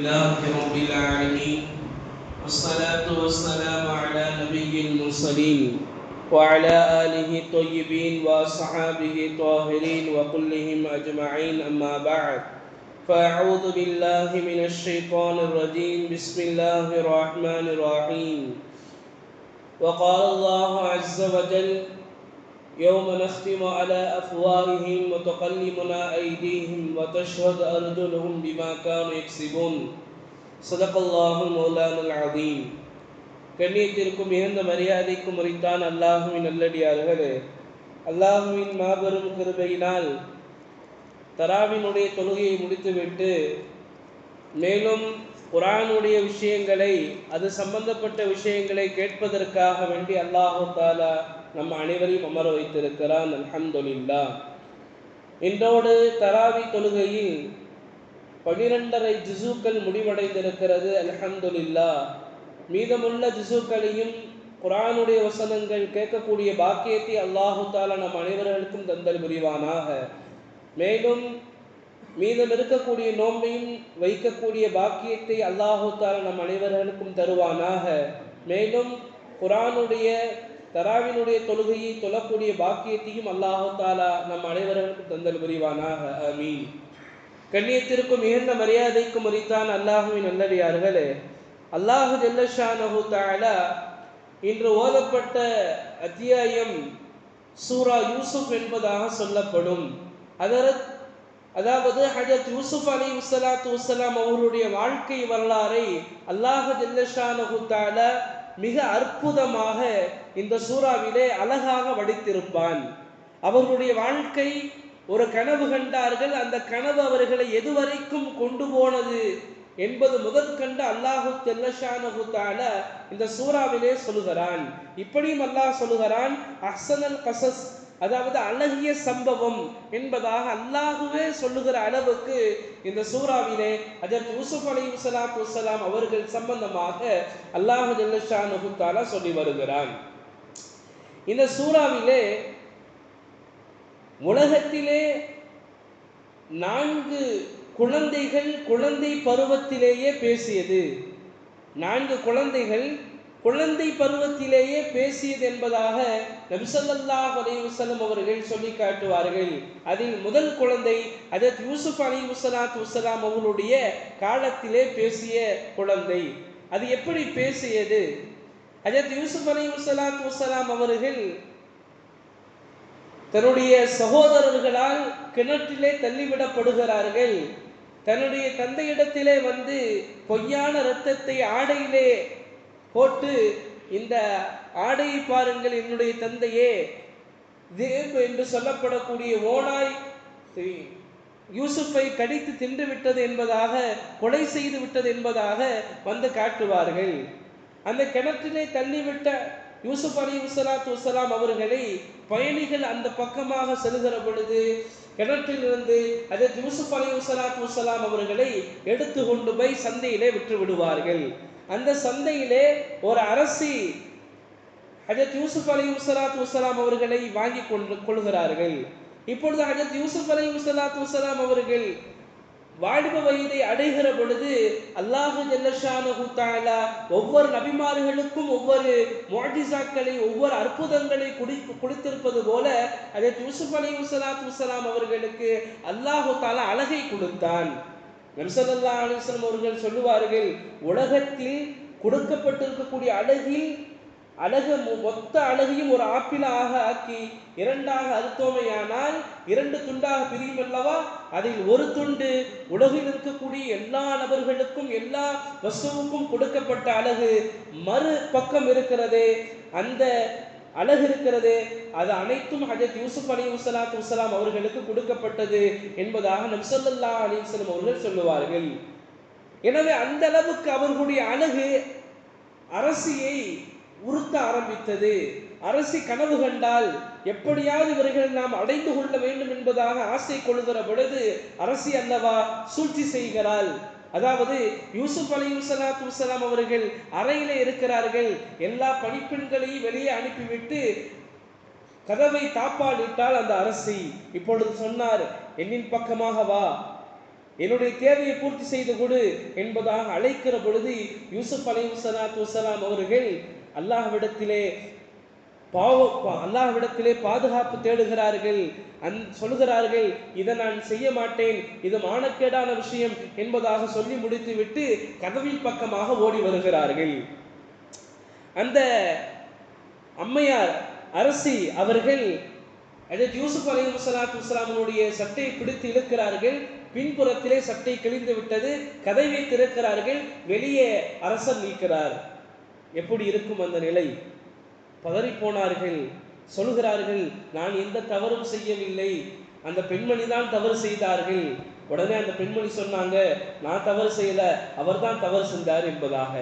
لله رب العالمين والصلاة والسلام على نبي المرسلين وعلى آله الطيبين وصحابه الطاهرين وكلهم أجمعين أما بعد فأعوذ بالله من الشيطان الرجيم بسم الله الرحمن الرحيم وقال الله عز وجل يوم نختم على أفواههم وتكلمنا أيديهم وتشهد أرجلهم بما كانوا يكسبون صدق الله مولانا العظيم கண்ணியத்திற்கும் மிகுந்த மரியாதைக்கும் உரித்தான் அல்லாஹுவின் நல்லடியார்களே அல்லாஹுவின் மாபெரும் கிருபையினால் தராவினுடைய தொழுகையை முடித்துவிட்டு மேலும் குரானுடைய விஷயங்களை அது சம்பந்தப்பட்ட விஷயங்களை கேட்பதற்காக வேண்டி அல்லாஹு தாலா நம்ம அனைவரையும் அமர வைத்திருக்கிறான் அல்ஹம்துலில்லா. இன்றோடு தராவி தொழுகையில் பனிரெண்டரை ஜிசுக்கள் முடிவடைந்திருக்கிறது அல்ஹம்துலில்லா. மீதமுள்ள ஜிசுக்களையும் குரானுடைய வசனங்கள் கேட்கக்கூடிய பாக்கியத்தை அல்லாஹு தாலா நம் அனைவர்களுக்கும் தந்தல் புரிவானாக. மேலும் மீதம் இருக்கக்கூடிய நோன்பையும் வைக்கக்கூடிய பாக்கியத்தை அல்லாஹு தாலா நம் அனைவர்களுக்கும் தருவானாக. மேலும் குரானுடைய தராவினுடைய தொழுகையை தொழக்கூடிய பாக்கியத்தையும் அல்லாஹு தாலா நம் அனைவர்களுக்கும் தந்தல் புரிவானாக. அமீன் கண்ணியத்திற்கும் மிகுந்த மரியாதைக்கும் உரித்தான் அல்லாஹுவின் நல்லடியார்களே அல்லாஹு ஜல்லஷானஹு தாலா இன்று ஓதப்பட்ட அத்தியாயம் சூரா யூசுப் என்பதாக சொல்லப்படும். அதர அதாவது ஹஜத் யூசுப் அலி உசலாத்து உசலாம் அவருடைய வாழ்க்கை வரலாறை அல்லாஹ் ஜல்லஷானஹு தாலா மிக அற்புதமாக இந்த சூறாவிலே அழகாக வடித்திருப்பான். அவர்களுடைய வாழ்க்கை ஒரு கனவு கண்டார்கள். அந்த கனவு அவர்களை எதுவரைக்கும் கொண்டு போனது என்பது முதற்கண்டு அல்லாஹு தெல்லஷானஹு இந்த சூறாவிலே சொல்லுகிறான். இப்படியும் அல்லாஹ் சொல்லுகிறான் அஹ்சனல் கசஸ் அதாவது அழகிய சம்பவம் என்பதாக அல்லாஹுவே சொல்லுகிற அளவுக்கு இந்த சூறாவிலே அதற்கு யூசுப் அலி வசலாத்து வசலாம் அவர்கள் சம்பந்தமாக அல்லாஹு ஜல்லஷானஹு தாலா சொல்லி வருகிறான். இந்த சூறாவிலே உலகத்திலே நான்கு குழந்தைகள் குழந்தை பருவத்திலேயே பேசியது. நான்கு குழந்தைகள் குழந்தை பருவத்திலேயே பேசியது என்பதாக நபிசல்லாஹ் அலைவசலம் அவர்கள் சொல்லி காட்டுவார்கள். அதில் முதல் குழந்தை அதற்கு யூசுப் அலி உசலாத் உசலாம் அவர்களுடைய காலத்திலே பேசிய குழந்தை. அது எப்படி பேசியது? அஜத் யூசுப் அலி உசலாத் உசலாம் அவர்கள் தன்னுடைய சகோதரர்களால் கிணற்றிலே தள்ளிவிடப்படுகிறார்கள். தன்னுடைய தந்தையிடத்திலே வந்து பொய்யான இரத்தத்தை ஆடையிலே போட்டு இந்த ஆடையை பாருங்கள் என்னுடைய தந்தையே தேவ் என்று சொல்லப்படக்கூடிய ஓனாய் யூசுஃபை கடித்து தின்று விட்டது என்பதாக கொலை செய்து விட்டது என்பதாக வந்து காட்டுவார்கள். அந்த கிணற்றிலே தள்ளிவிட்ட யூசுப் அலி உசலாத்து வசலாம் அவர்களை பயணிகள் அந்த பக்கமாக செல்கிற பொழுது கிணற்றிலிருந்து அதற்கு யூசுப் அலி உசலாத்து வசலாம் அவர்களை எடுத்து கொண்டு போய் சந்தையிலே விட்டு விடுவார்கள். அந்த சந்தையிலே ஒரு அரசி ஹஜத் யூசுப் அலி உசலாத் உசலாம் அவர்களை வாங்கி கொண்டு கொள்கிறார்கள். இப்பொழுது ஹஜத் யூசுப் அலி உசலாத் உசலாம் அவர்கள் வாலிப வயதை அடைகிற பொழுது அல்லாஹு ஜல்லஷானு தாலா ஒவ்வொரு நபிமார்களுக்கும் ஒவ்வொரு மோட்டிசாக்களை ஒவ்வொரு அற்புதங்களை குடி கொடுத்திருப்பது போல அதை யூசுப் அலி உசலாத் உசலாம் அவர்களுக்கு அல்லாஹு தாலா அழகை கொடுத்தான். நம்சல்லா அலிஸ்லாம் அவர்கள் சொல்லுவார்கள் உலகத்தில் கொடுக்கப்பட்டிருக்கக்கூடிய அழகில் அழகு மொத்த அழகையும் ஒரு ஆப்பிளாக ஆக்கி இரண்டாக அறுத்தோமையானால் இரண்டு துண்டாக பிரியும் அல்லவா? அதில் ஒரு துண்டு உலகில் இருக்கக்கூடிய எல்லா நபர்களுக்கும் எல்லா வசுவுக்கும் கொடுக்கப்பட்ட அழகு மறு பக்கம் இருக்கிறதே. அந்த அழகு இருக்கிறது. அது அனைத்தும் ஹஜத் யூசுப் அலி வசலாத் வசலாம் அவர்களுக்கு கொடுக்கப்பட்டது என்பதாக நம்சல்லா அலிஸ்லாம் அவர்கள் சொல்லுவார்கள். எனவே அந்த அளவுக்கு அவர்களுடைய அழகு அரசியை உறுத்த ஆரம்பித்தது. அரசி கனவு கண்டால் எப்படியாவது இவர்கள் நாம் அடைந்து கொள்ள வேண்டும் என்பதாக ஆசை கொள்கிற பொழுது அரசி அல்லவா சூழ்ச்சி செய்கிறாள். அதாவது யூசுப் அலி வசலாத் உசலாம் அவர்கள் அறையில் இருக்கிறார்கள். எல்லா பணிப்பெண்களையும் வெளியே அனுப்பிவிட்டு கதவை தாப்பாடிட்டால் அந்த அரசி. இப்பொழுது சொன்னார் என்னின் பக்கமாக வா. என்னுடைய தேவையை பூர்த்தி செய்து கொடு என்பதாக அழைக்கிற பொழுது யூசுப் அலி சலாத்து உசலாம் அவர்கள் அல்லாஹ்விடத்திலே பாவ அல்லாஹ்விடத்திலே பாதுகாப்பு தேடுகிறார்கள் அந் சொல்கிறார்கள் இதை நான் செய்ய மாட்டேன் இது மானக்கேடான விஷயம் என்பதாக சொல்லி முடித்துவிட்டு கதவின் பக்கமாக ஓடி வருகிறார்கள். அந்த அம்மையார் அரசி அவர்கள் அதற்கு யூசுப் அலி சலாத்து இஸ்லாமனுடைய சட்டையை பிடித்து இழுக்கிறார்கள் பின்புறத்திலே சட்டை கிழிந்து விட்டது கதவை திறக்கிறார்கள் வெளியே அரசர் நீக்கிறார் எப்படி இருக்கும் அந்த நிலை? பதறிப்போனார்கள். சொல்கிறார்கள் நான் எந்த தவறும் செய்யவில்லை. அந்த பெண்மணி தான் தவறு செய்தார்கள். உடனே அந்த பெண்மணி சொன்னாங்க நான் தவறு செய்யல. அவர்தான் தவறு செஞ்சார் என்பதாக.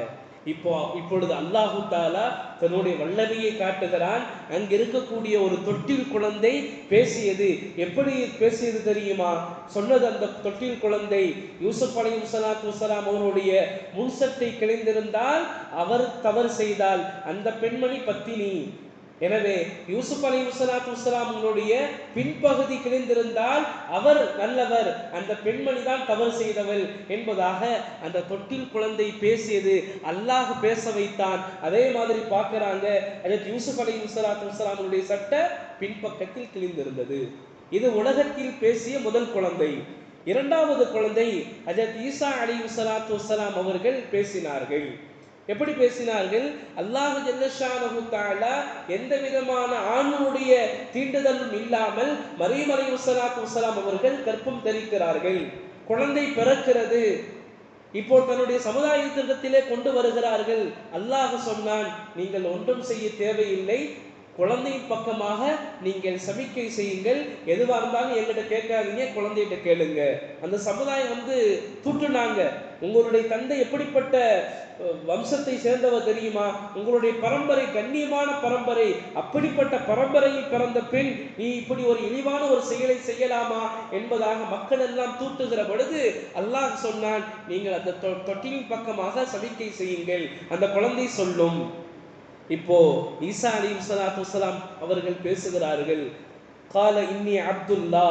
இப்போ இப்பொழுது அல்லாஹு தாலா தன்னுடைய வல்லமையை காட்டுகிறான். அங்க இருக்கக்கூடிய ஒரு தொட்டில் குழந்தை பேசியது. எப்படி பேசியது தெரியுமா? சொன்னது அந்த தொட்டில் குழந்தை யூசுப் அலி சலாத்து வசலாம் அவருடைய முன்சட்டை கிழிந்திருந்தால் அவர் தவறு செய்தால் அந்த பெண்மணி பத்தினி எனவே யூசுப் அலி வசலாத்து வசலாமுடைய பின்பகுதி கிழிந்திருந்தால் அவர் நல்லவர். அந்த பெண்மணி தான் தவறு செய்தவள் என்பதாக அந்த தொட்டில் குழந்தை பேசியது. அல்லாஹ் பேச வைத்தான். அதே மாதிரி பார்க்கிறாங்க அதற்கு யூசுப் அலி வசலாத்து உசலாமுடைய சட்டை பின்பக்கத்தில் கிழிந்திருந்தது. இது உலகத்தில் பேசிய முதல் குழந்தை. இரண்டாவது குழந்தை அஜத் ஈசா அலி வசலாத்து உசலாம் அவர்கள் பேசினார்கள். எப்படி பேசினார்கள்? அல்லாஹ் ஜல்லஷானஹு தஆலா எந்த விதமான ஆணுடைய தீண்டுதலும் இல்லாமல் மரியம் அலைஹி வஸலாத்து அவர்கள் கற்பம் தரிக்கிறார்கள். குழந்தை பிறக்கிறது. இப்போ தன்னுடைய சமுதாயத்திற்கத்திலே கொண்டு வருகிறார்கள். அல்லாஹ் சொன்னான் நீங்கள் ஒன்றும் செய்ய தேவையில்லை. குழந்தையின் பக்கமாக நீங்கள் சமிக்கை செய்யுங்கள். எதுவாக இருந்தாலும் எங்கிட்ட கேட்காதீங்க குழந்தைகிட்ட கேளுங்க. அந்த சமுதாயம் வந்து தூற்றுனாங்க. உங்களுடைய தந்தை எப்படிப்பட்ட வம்சத்தை சேர்ந்தவர் தெரியுமா? உங்களுடைய பரம்பரை கண்ணியமான பரம்பரை அப்படிப்பட்ட பரம்பரையில் பிறந்த பெண் நீ இப்படி ஒரு இழிவான ஒரு செயலை செய்யலாமா என்பதாக மக்கள் எல்லாம் தூட்டுகிற பொழுது அல்லாஹ் சொன்னான் நீங்கள் அந்த தொ- தொட்டிலின் பக்கமாக சமிக்கை செய்யுங்கள். அந்த குழந்தை சொல்லும் இப்போ ஈசா அலி சலாத்து வசலாம் அவர்கள் பேசுகிறார்கள் கால இன்னி அப்துல்லா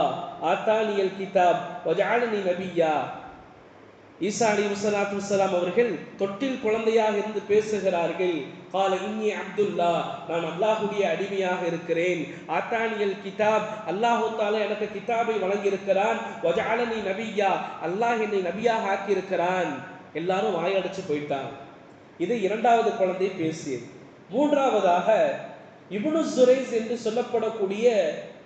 ஆத்தாலியல் கிதாப் வஜாலனி நபியா? ஈசா அலி சலாத்து வசலாம் அவர்கள் தொட்டில் குழந்தையாக இருந்து பேசுகிறார்கள் கால இன்னி அப்துல்லா நான் அல்லாஹுடைய அடிமையாக இருக்கிறேன். ஆத்தானியல் கிதாப் அல்லாஹு தாலா எனக்கு கிதாபை வழங்கியிருக்கிறான். வஜாலனி நபியா அல்லாஹ் என்னை நபியாக ஆக்கியிருக்கிறான். எல்லாரும் வாயடைச்சு போயிட்டான் இது இரண்டாவது குழந்தை பேசியது. மூன்றாவதாக இபுனு சுரேஸ் என்று சொல்லப்படக்கூடிய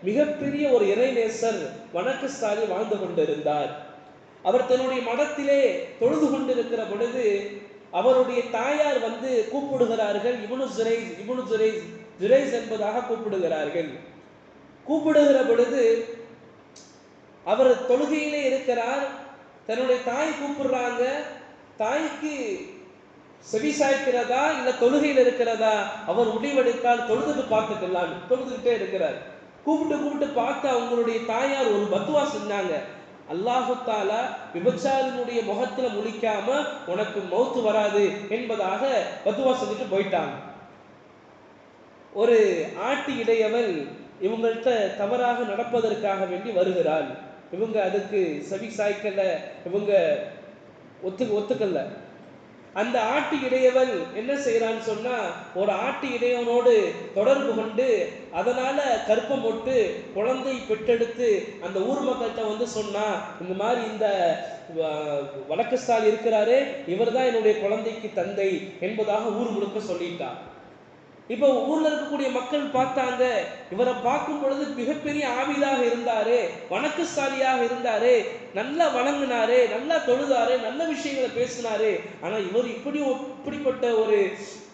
மிகப்பெரிய ஒரு இறைநேசர் வணக்கஸ்தாலி வாழ்ந்து கொண்டிருந்தார். அவர் தன்னுடைய மடத்திலே தொழுது கொண்டிருக்கிற பொழுது அவருடைய தாயார் வந்து கூப்பிடுகிறார்கள் இப்னு சுரைஸ் இப்னு சுரைஸ் ஜுரைஸ் என்பதாக கூப்பிடுகிறார்கள். கூப்பிடுகிற பொழுது அவர் தொழுகையிலே இருக்கிறார் தன்னுடைய தாய் கூப்பிடுறாங்க தாய்க்கு செவி சாய்க்கிறதா இல்ல தொழுகையில் இருக்கிறதா? அவர் முடிவெடுத்தால் தொழுதுட்டு பார்த்துக்கலாம் தொழுதுகிட்டே இருக்கிறார். கூப்பிட்டு கூப்பிட்டு பார்த்து அவங்களுடைய தாயார் ஒரு பத்துவா செஞ்சாங்க அல்லாஹுத்தால விபச்சாரினுடைய முகத்துல முழிக்காம உனக்கு மௌத்து வராது என்பதாக பத்துவா செஞ்சுட்டு போயிட்டாங்க. ஒரு ஆட்டு இடையவன் இவங்கள்ட்ட தவறாக நடப்பதற்காக வேண்டி வருகிறான் இவங்க அதுக்கு செவி சாய்க்கல. இவங்க ஒத்து ஒத்துக்கல. அந்த ஆட்டு இடையவன் என்ன செய்யறான்னு சொன்னா ஒரு ஆட்டு இடையவனோடு தொடர்பு கொண்டு அதனால கற்பம் போட்டு குழந்தை பெற்றெடுத்து அந்த ஊர் மக்கள்கிட்ட வந்து சொன்னா இந்த மாதிரி இந்த வ- வழக்கஸ்தால் இருக்கிறாரு இவர்தான் என்னுடைய குழந்தைக்கு தந்தை என்பதாக ஊர் முழுக்க சொல்லிட்டான். இப்போ ஊர்ல இருக்கக்கூடிய மக்கள் பார்த்தாங்க. இவரை பார்க்கும் பொழுது மிகப்பெரிய ஆவிதாக இருந்தாரு வணக்கசாலியாக இருந்தாரு நல்லா வணங்கினாரு நல்லா தொழுதாரு நல்ல விஷயங்களை பேசினாரு. ஆனா இவர் இப்படி இப்படிப்பட்ட ஒரு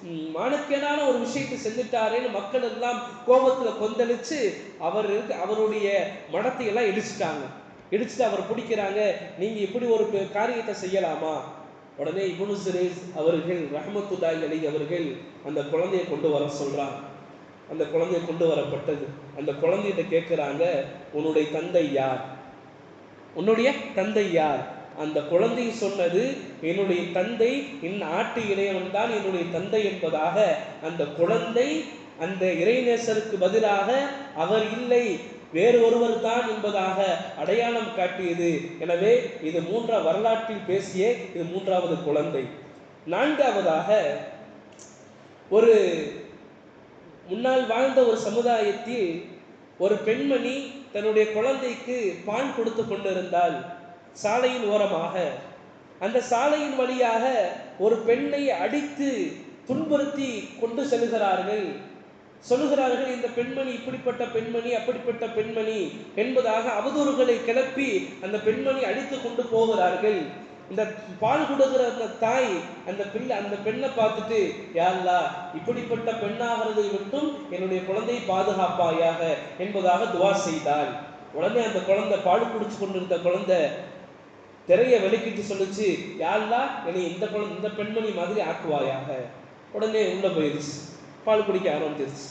மானக்கேடான ஒரு விஷயத்தை செஞ்சுட்டாருன்னு மக்கள் எல்லாம் கோபத்துல கொந்தளிச்சு அவர் இருக்க- அவருடைய மடத்தை எல்லாம் இடிச்சிட்டாங்க. இடிச்சுட்டு அவர் பிடிக்கிறாங்க. நீங்க இப்படி ஒரு காரியத்தை செய்யலாமா? உடனே இபுனு சிரேஸ் அவர்கள் ரஹமத்துல்லாஹி அலி அவர்கள் அந்த குழந்தையை கொண்டு வர சொல்றாங்க. அந்த குழந்தையை கொண்டு வரப்பட்டது. அந்த குழந்தைகிட்ட கேட்குறாங்க உன்னுடைய தந்தை யார்? உன்னுடைய தந்தை யார்? அந்த குழந்தை சொன்னது என்னுடைய தந்தை என் ஆட்டு இறைவன் தான் என்னுடைய தந்தை என்பதாக அந்த குழந்தை அந்த இறைநேசருக்கு பதிலாக அவர் இல்லை வேறு ஒருவர் தான் என்பதாக அடையாளம் காட்டியது. எனவே இது மூன்றா வரலாற்றில் பேசிய இது மூன்றாவது குழந்தை. நான்காவதாக ஒரு முன்னால் வாழ்ந்த ஒரு சமுதாயத்தில் ஒரு பெண்மணி தன்னுடைய குழந்தைக்கு பால் கொடுத்து கொண்டிருந்தால் சாலையின் ஓரமாக. அந்த சாலையின் வழியாக ஒரு பெண்ணை அடித்து துன்புறுத்தி கொண்டு செல்கிறார்கள். சொல்லுகிறார்கள் இந்த பெண்மணி இப்படிப்பட்ட பெண்மணி அப்படிப்பட்ட பெண்மணி என்பதாக அவதூறுகளை கிளப்பி அந்த பெண்மணி அடித்து கொண்டு போகிறார்கள். இந்த பால் கொடுக்கிற அந்த தாய் அந்த பிள்ளை அந்த பெண்ணை பார்த்துட்டு யாருலா இப்படிப்பட்ட பெண்ணாகிறதை விட்டும் என்னுடைய குழந்தையை பாதுகாப்பாயாக என்பதாக துவா செய்தாள். உடனே அந்த குழந்தை பால் குடிச்சு கொண்டிருந்த குழந்தை திரைய வெளிக்கிட்டு சொல்லிச்சு யாருலா என்னை இந்த குழந்தை இந்த பெண்மணி மாதிரி ஆக்குவாயாக. உடனே உள்ள போயிருச்சு பால் குடிக்க ஆரம்பிச்சிருச்சு.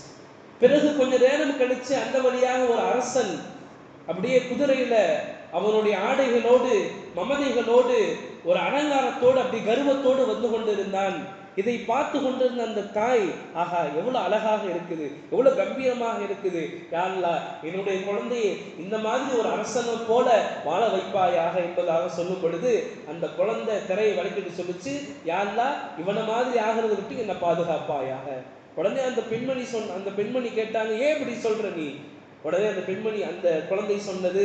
பிறகு கொஞ்ச நேரம் கழிச்சு அந்த வழியாக ஒரு அரசன் அப்படியே குதிரையில அவனுடைய ஆடைகளோடு மமதைகளோடு ஒரு அலங்காரத்தோடு அப்படி கர்வத்தோடு வந்து கொண்டிருந்தான். இதை பார்த்து கொண்டிருந்த அந்த தாய் ஆஹா எவ்வளவு அழகாக இருக்குது எவ்வளவு கம்பீரமாக இருக்குது. யாருலா என்னுடைய குழந்தையை இந்த மாதிரி ஒரு அரசனை போல வாழ வைப்பாயாக என்பதாக சொல்லும் பொழுது அந்த குழந்தை திரையை வளைக்கிட்டு சொல்லிச்சு யாருலா இவனை மாதிரி ஆகிறத விட்டு என்னை பாதுகாப்பாயாக. உடனே அந்த பெண்மணி சொன்ன அந்த பெண்மணி கேட்டாங்க ஏன் இப்படி சொல்ற நீ? உடனே அந்த பெண்மணி அந்த குழந்தை சொன்னது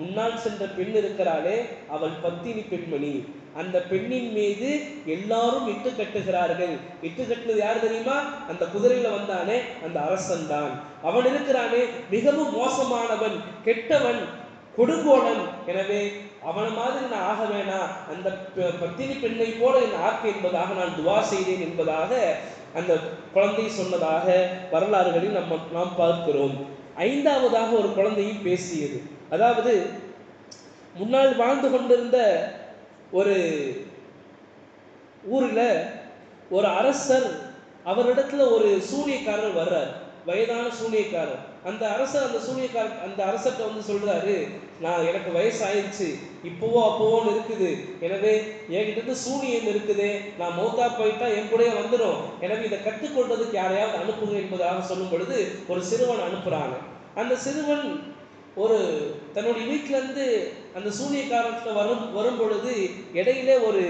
முன்னால் சென்ற பெண் இருக்கிறாளே அவள் பத்தினி பெண்மணி. அந்த பெண்ணின் மீது எல்லாரும் இட்டு கட்டுகிறார்கள். இட்டு கட்டுனது யார் தெரியுமா? அந்த குதிரையில வந்தானே அந்த அரசன் தான். அவன் இருக்கிறானே மிகவும் மோசமானவன் கெட்டவன் கொடுங்கோடன் எனவே அவன மாதிரி நான் ஆக வேணாம். அந்த பத்தினி பெண்ணை போல என் ஆக்கு என்பதாக நான் துவா செய்தேன் என்பதாக அந்த குழந்தை சொன்னதாக வரலாறுகளில் நம்ம நாம் பார்க்கிறோம். ஐந்தாவதாக ஒரு குழந்தையும் பேசியது. அதாவது முன்னால் வாழ்ந்து கொண்டிருந்த ஒரு ஊரில் ஒரு அரசர் அவரிடத்துல ஒரு சூனியக்காரர் வர்றார். வயதான சூனியக்காரர். அந்த அரசர் அந்த சூனியக்கார அந்த அரசர்கிட்ட வந்து சொல்றாரு நான் எனக்கு வயசாயிருச்சு. இப்போவோ அப்போவோன்னு இருக்குது. எனவே என்கிட்ட இருந்து சூனியம் இருக்குது. நான் மௌத்தா போயிட்டா என் கூடயே வந்துடும் எனவே இதை கற்றுக்கொள்றதுக்கு யாரையாவது அனுப்புங்க என்பதாக சொல்லும் பொழுது ஒரு சிறுவன் அனுப்புறாங்க. அந்த சிறுவன் ஒரு தன்னுடைய வீட்டுல இருந்து அந்த சூனியக்காரர்கிட்ட வரும் வரும் பொழுது இடையிலே ஒரு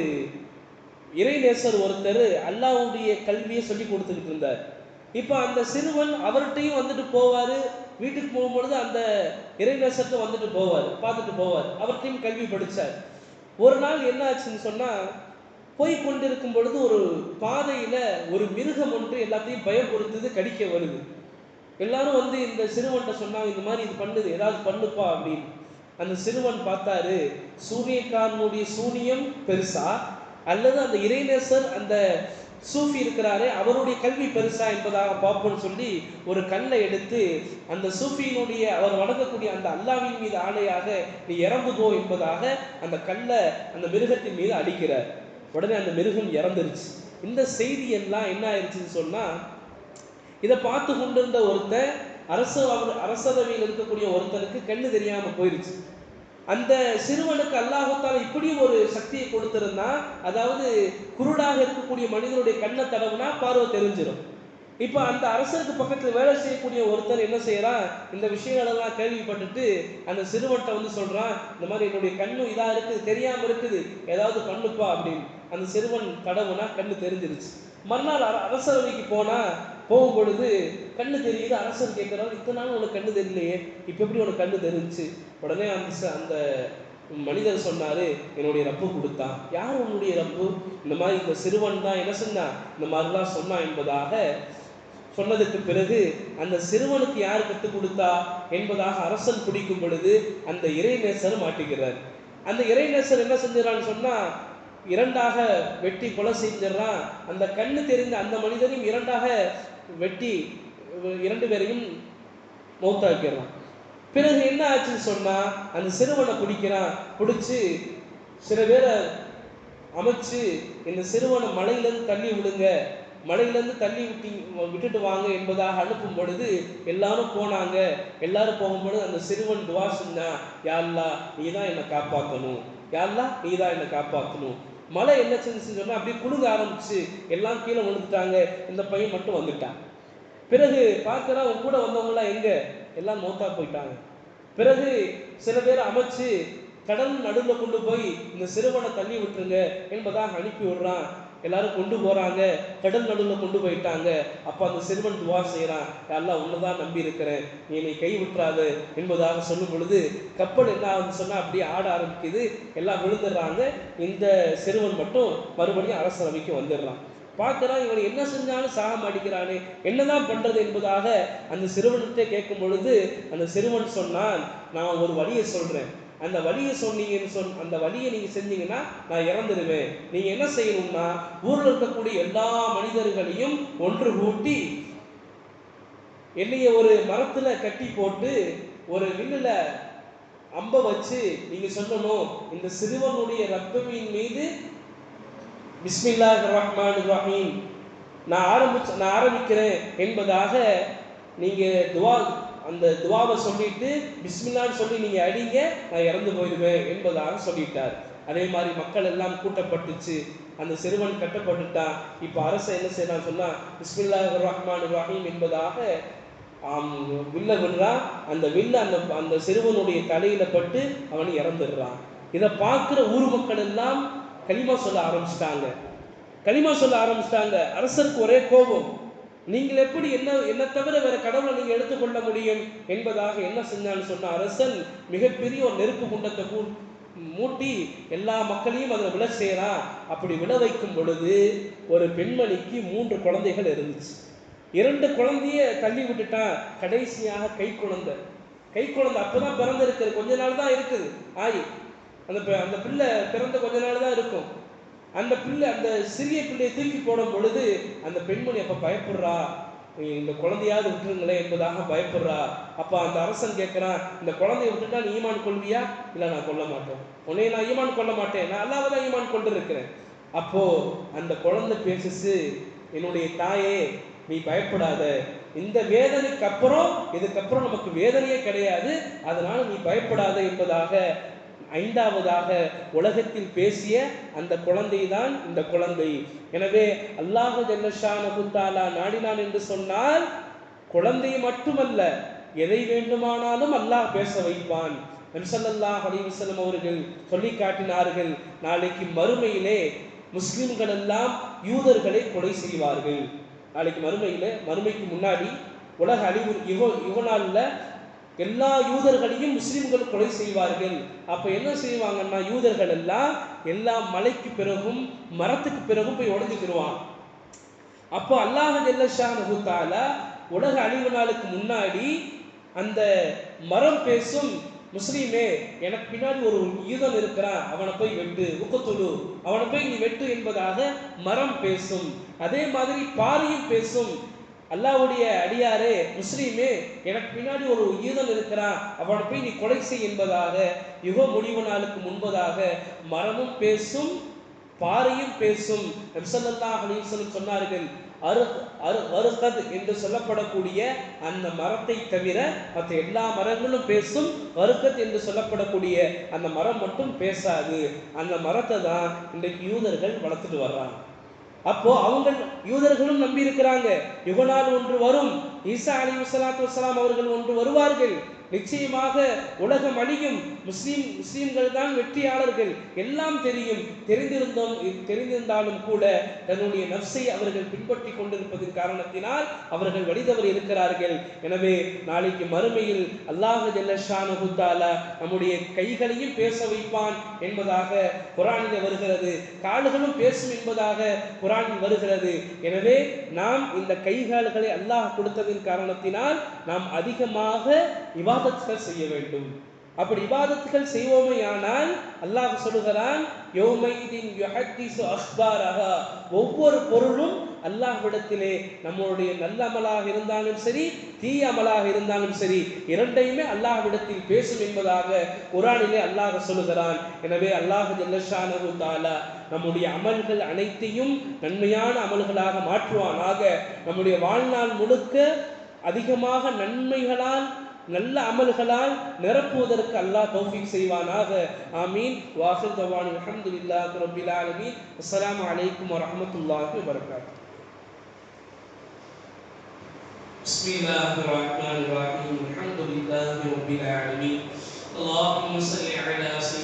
இறைநேசர் ஒருத்தர் அல்லாஹ்வுடைய கல்வியை சொல்லி கொடுத்துக்கிட்டு இருந்தார். இப்போ அந்த சிறுவன் அவர்கிட்டையும் வந்துட்டு போவார். வீட்டுக்கு போகும்பொழுது அந்த இறைநேசத்தை வந்துட்டு போவார் பார்த்துட்டு போவார். அவர்கிட்டையும் கல்வி படிச்சார். ஒரு நாள் என்ன ஆச்சுன்னு சொன்னால் போய் கொண்டிருக்கும் பொழுது ஒரு பாதையில் ஒரு மிருகம் ஒன்று எல்லாத்தையும் பயப்படுத்துது கடிக்க வருது. எல்லாரும் வந்து இந்த சிறுவன்கிட்ட சொன்னாங்க இந்த மாதிரி இது பண்ணுது ஏதாவது பண்ணுப்பா அப்படின்னு. அந்த சிறுவன் பார்த்தாரு சூனியக்காரனுடைய சூனியம் பெருசா அல்லது அந்த இறைநேசர் அந்த சூஃபி இருக்கிறாரு அவருடைய கல்வி பெருசா என்பதாக பார்ப்போம்னு சொல்லி ஒரு கல்லை எடுத்து அந்த சூஃபியினுடைய அவர் வணங்கக்கூடிய அந்த அல்லாவின் மீது ஆணையாக நீ இறங்குதோ என்பதாக அந்த கல்லை அந்த மிருகத்தின் மீது அடிக்கிறார். உடனே அந்த மிருகம் இறந்துருச்சு. இந்த செய்தி எல்லாம் என்ன ஆயிடுச்சுன்னு சொன்னா இதை பார்த்து கொண்டிருந்த ஒருத்தன் அரசு அரசதவியில் இருக்கக்கூடிய ஒருத்தனுக்கு கண்ணு தெரியாம போயிருச்சு. அந்த சிறுவனுக்கு அல்லாஹத்தால் இப்படியும் ஒரு சக்தியை கொடுத்திருந்தா அதாவது குருடாக இருக்கக்கூடிய மனிதனுடைய கண்ணை தடவுனா பார்வை தெரிஞ்சிடும் இப்போ அந்த அரசருக்கு பக்கத்தில் வேலை செய்யக்கூடிய ஒருத்தர் என்ன செய்யறான் இந்த விஷயங்களெல்லாம் கேள்விப்பட்டுட்டு அந்த சிறுவன்கிட்ட வந்து சொல்றான் இந்த மாதிரி என்னுடைய கண்ணு இதாக இருக்குது தெரியாமல் இருக்குது ஏதாவது பண்ணுப்பா அப்படின்னு. அந்த சிறுவன் தடவுனா கண்ணு தெரிஞ்சிருச்சு. மறுநாள் அர- அரசவைக்கு போனா போகும் பொழுது கண்ணு தெரியுது அரசர் கேட்கிறாரு இத்தனை நாள் உனக்கு கண்ணு தெரியலையே இப்போ எப்படி உனக்கு கண்ணு தெரிஞ்சுச்சு உடனே அந்த ச- அந்த மனிதர் சொன்னாரு என்னுடைய ரப்பு கொடுத்தான். யார் உன்னுடைய ரப்பு? இந்த மாதிரி இந்த சிறுவன் தான். என்ன சொன்னான் இந்த மாதிரிலாம் சொன்னான் என்பதாக சொன்னதுக்கு பிறகு அந்த சிறுவனுக்கு யார் கற்றுக் கொடுத்தா? என்பதாக அரசன் பிடிக்கும் பொழுது அந்த இறைநேசர் மாட்டுகிறார். அந்த இறைநேசர் என்ன செஞ்சான்னு சொன்னா இரண்டாக வெட்டி கொலை செஞ்சிடறான். அந்த கண்ணு தெரிந்த அந்த மனிதனையும் இரண்டாக வெட்டி இரண்டு பேரையும் மௌத்தாக்கிடுறான். பிறகு என்ன ஆச்சுன்னு சொன்னால் அந்த சிறுவனை பிடிக்கிறான். பிடிச்சி சில பேரை அமைச்சு இந்த சிறுவனை மலையிலேருந்து தள்ளி விடுங்க. மலையிலேருந்து தள்ளி விட்டி விட்டுட்டு வாங்க என்பதாக அனுப்பும் பொழுது எல்லாரும் போனாங்க. எல்லாரும் போகும்பொழுது அந்த சிறுவன் துவா சொன்னா யாழ்லா நீ தான் என்னை காப்பாற்றணும் யாழ்லா நீ தான் என்னை காப்பாற்றணும் மழை என்ன செஞ்சுன்னு சொன்னால் அப்படியே குழுங்க ஆரம்பிச்சு எல்லாம் கீழே விழுந்துட்டாங்க. இந்த பையன் மட்டும் வந்துட்டான். பிறகு பார்க்கறா உன் கூட வந்தவங்களாம் எங்கே? எல்லாம் மௌத்தா போயிட்டாங்க. பிறகு சில பேர் அமைச்சு கடல் நடுவில் கொண்டு போய் இந்த சிறுவனை தள்ளி விட்டுருங்க என்பதாக அனுப்பி விடுறான். எல்லாரும் கொண்டு போகிறாங்க கடல் நடுவில் கொண்டு போயிட்டாங்க. அப்போ அந்த சிறுவன் துவா செய்கிறான் எல்லாம் உன்னதான் நம்பி இருக்கிறேன். நீ என்னை கைவிட்டுறாது என்பதாக சொல்லும் பொழுது கப்பல் என்ன ஆகுதுன்னு சொன்னால் அப்படியே ஆட ஆரம்பிக்குது. எல்லாம் விழுந்துடுறாங்க. இந்த சிறுவன் மட்டும் மறுபடியும் அரசரவைக்கு வந்துடுறான். பார்க்குறான் இவன் என்ன செஞ்சாலும் சாக மாட்டேங்கிறானே. என்னதான் பண்ணுறது என்பதாக அந்த சிறுவன்கிட்ட கேட்கும் பொழுது அந்த சிறுவன் சொன்னான் நான் ஒரு வழியை சொல்கிறேன் அந்த வழியை சொன்னீங்கன்னு சொன் அந்த வழியை நீங்கள் செஞ்சீங்கன்னா நான் இறந்துடுவேன் நீங்கள் என்ன செய்யணும்னா ஊரில் இருக்கக்கூடிய எல்லா மனிதர்களையும் ஒன்று கூட்டி என்னைய ஒரு மரத்தில் கட்டி போட்டு ஒரு வில்லில் அம்ப வச்சு நீங்கள் சொல்லணும் இந்த சிறுவனுடைய ரத்தமின் மீது பிஸ்மில்லா ரஹ்மான் ரஹீம் நான் ஆரம்பிச்சு நான் ஆரம்பிக்கிறேன் என்பதாக நீங்கள் துவா அந்த துவாவை சொல்லிட்டு பிஸ்மில்லான்னு சொல்லி நீங்க அடிங்க நான் இறந்து போயிடுவேன் என்பதாக சொல்லிட்டார். அதே மாதிரி மக்கள் எல்லாம் கூட்டப்பட்டுச்சு. அந்த சிறுவன் கட்டப்பட்டுட்டான். இப்போ அரசு என்ன செய்யலாம் சொன்னா பிஸ்மில்லா ரஹ்மான் ரஹீம் என்பதாக ஆம், வில்ல விழுறான் அந்த வில்ல அந்த அந்த சிறுவனுடைய தலையில பட்டு அவன் இறந்துடுறான். இதை பார்க்குற ஊர் மக்கள் எல்லாம் களிமா சொல்ல ஆரம்பிச்சிட்டாங்க. களிமா சொல்ல ஆரம்பிச்சிட்டாங்க. அரசருக்கு ஒரே கோபம். நீங்கள் எப்படி என்ன என்ன தவிர வேற கடவுளை நீங்கள் எடுத்துக்கொள்ள முடியும் என்பதாக என்ன செஞ்சான்னு சொன்ன அரசன் மிகப்பெரிய ஒரு நெருப்பு குண்டத்தை கூ- மூட்டி எல்லா மக்களையும் அதில் விழ செய்யறான் அப்படி விழ வைக்கும் பொழுது ஒரு பெண்மணிக்கு மூன்று குழந்தைகள் இருந்துச்சு. இரண்டு குழந்தைய தள்ளி விட்டுட்டான். கடைசியாக கை குழந்தை கை குழந்தை அப்பதான் பிறந்திருக்குது. கொஞ்ச நாள் தான் இருக்குது. ஆய். அந்த அந்த பிள்ளை பிறந்த கொஞ்ச நாள் தான் இருக்கும். அந்த பிள்ளை அந்த சிறிய பிள்ளையை தூக்கி போடும் பொழுது அந்த பெண்மணி அப்ப பயப்படுறா. நீ இந்த குழந்தையாவது விட்டுருங்களே என்பதாக பயப்படுறா. அப்ப அந்த அரசன் கேட்கிறான் இந்த குழந்தைய விட்டுட்டா நீ ஈமான் கொள்வியா? இல்ல நான் கொல்ல மாட்டேன். உன்னை நான் ஈமான் கொள்ள மாட்டேன். நான் அல்லாஹ் தான் ஈமான் கொண்டு இருக்கிறேன் அப்போ அந்த குழந்தை பேசிச்சு என்னுடைய தாயே நீ பயப்படாத. இந்த வேதனைக்கு அப்புறம் இதுக்கப்புறம் நமக்கு வேதனையே கிடையாது. அதனால நீ பயப்படாத என்பதாக ஐந்தாவதாக உலகத்தில் பேசிய அந்த குழந்தை தான் இந்த குழந்தை. எனவே அல்லாஹு ஜல்லஷானஹு நாடினான் என்று சொன்னால் குழந்தை மட்டுமல்ல எதை வேண்டுமானாலும் அல்லாஹ் பேச வைப்பான். நபிசல்லாஹ் அலைஹி அவர்கள் சொல்லி காட்டினார்கள் நாளைக்கு மறுமையிலே முஸ்லிம்கள் எல்லாம் யூதர்களை கொலை செய்வார்கள். நாளைக்கு மறுமையில மறுமைக்கு முன்னாடி உலக அழிவு யுக யுக நாளில் எல்லா யூதர்களையும் முஸ்லிம்கள் கொலை செய்வார்கள். அப்போ என்ன செய்வாங்கன்னா யூதர்கள் எல்லாம் எல்லா மலைக்கு பிறகும் மரத்துக்கு பிறகும் போய் உடஞ்சுக்கிடுவான் அப்போ அல்லாஹ் ஜல்லஷானஹு தஆலா உலக அழிவு நாளுக்கு முன்னாடி அந்த மரம் பேசும் முஸ்லீமே எனக்கு பின்னாடி ஒரு ஈதன் இருக்கிறான் அவனை போய் வெட்டு உக்கத்துடு அவனை போய் நீ வெட்டு என்பதாக மரம் பேசும். அதே மாதிரி பாரியும் பேசும். அல்லாவுடைய அடியாரே முஸ்லீமே எனக்கு பின்னாடி ஒரு ஈதல் இருக்கிறான். அவனை போய் நீ கொலை செய் என்பதாக யுக முடிவு நாளுக்கு முன்பதாக மரமும் பேசும் பாறையும் பேசும். நபிசல்லாஹ் அலிஸ்வலம் சொன்னார்கள் அரு அரு அருகத் என்று சொல்லப்படக்கூடிய அந்த மரத்தை தவிர மற்ற எல்லா மரங்களும் பேசும் வருக்கத் என்று சொல்லப்படக்கூடிய அந்த மரம் மட்டும் பேசாது. அந்த மரத்தை தான் இன்றைக்கு யூதர்கள் வளர்த்துட்டு வர்றாங்க. அப்போ அவங்க யூதர்களும் நம்பி இருக்கிறாங்க யுகநாள் ஒன்று வரும். ஈசா அலி வசலாத்து வசலாம் அவர்கள் ஒன்று வருவார்கள். நிச்சயமாக உலகம் அழியும். முஸ்லீம் முஸ்லீம்கள் தான் வெற்றியாளர்கள். எல்லாம் தெரியும். தெரிந்திருந்தோம் தெரிந்திருந்தாலும் கூட தன்னுடைய நப்சை அவர்கள் பின்பற்றி கொண்டிருப்பதன் காரணத்தினால் அவர்கள் வழிதவறி இருக்கிறார்கள். எனவே நாளைக்கு மறுமையில் அல்லாஹ் ஜல்லஷானு நம்முடைய கைகளையும் பேச வைப்பான் என்பதாக குரானில் வருகிறது. கால்களும் பேசும் என்பதாக குரானில் வருகிறது. எனவே நாம் இந்த கைகால்களை அல்லாஹ் கொடுத்ததின் காரணத்தினால் நாம் அதிகமாக இபாதத்துகள் செய்ய வேண்டும். அப்படி இபாதத்துகள் செய்வோமேயானால் அல்லாஹ் சொல்லுகிறான் யௌமைதின் யுஹத்திசு அஹ்பாரஹா. ஒவ்வொரு பொருளும் அல்லாஹ்விடத்திலே நம்மளுடைய நல்ல அமலாக இருந்தாலும் சரி தீய அமலாக இருந்தாலும் சரி இரண்டையுமே அல்லாஹ்விடத்தில் பேசும் என்பதாக குரானிலே அல்லாஹ் சொல்லுகிறான். எனவே அல்லாஹ் ஜல்லஷானஹு தாலா நம்முடைய அமல்கள் அனைத்தையும் நன்மையான அமல்களாக மாற்றுவானாக. நம்முடைய வாழ்நாள் முழுக்க அதிகமாக நன்மைகளால் நல்ல அமல்களால் நிரப்புவதற்கு அல்லாஹ் தௌஃபீக் செய்வானாக ஆமீன் வாஹிர் தவான் அல்ஹம்துலில்லாஹி ரப்பில் ஆலமீன் அஸ்ஸலாமு அலைக்கும் வரஹ்மத்துல்லாஹி வபரகாத்துஹு بسم الله الرحمن الرحيم الحمد لله رب العالمين اللهم صل على سيدنا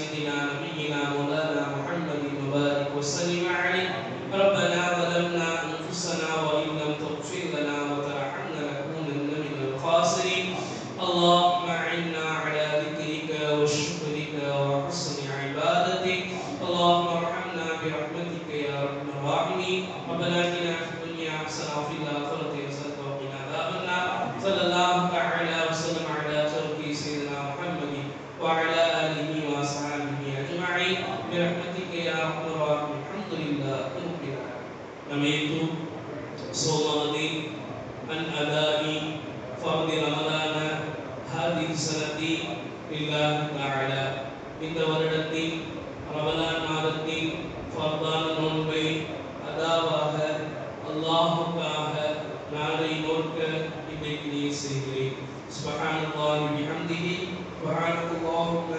سبحانك اللهم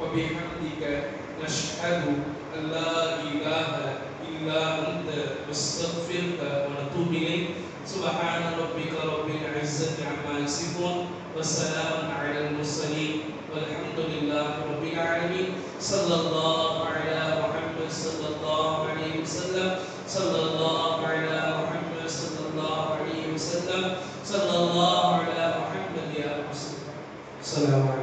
وبحمدك نشهد أن لا إله إلا أنت نستغفرك ونتوب إليك. سبحان ربك رب العزة عما يصفون وسلام على المرسلين والحمد لله رب العالمين. صلى الله على محمد صلى الله عليه وسلم. صلى الله على محمد صلى الله عليه وسلم. صلى الله على محمد يا رسول الله. عليكم.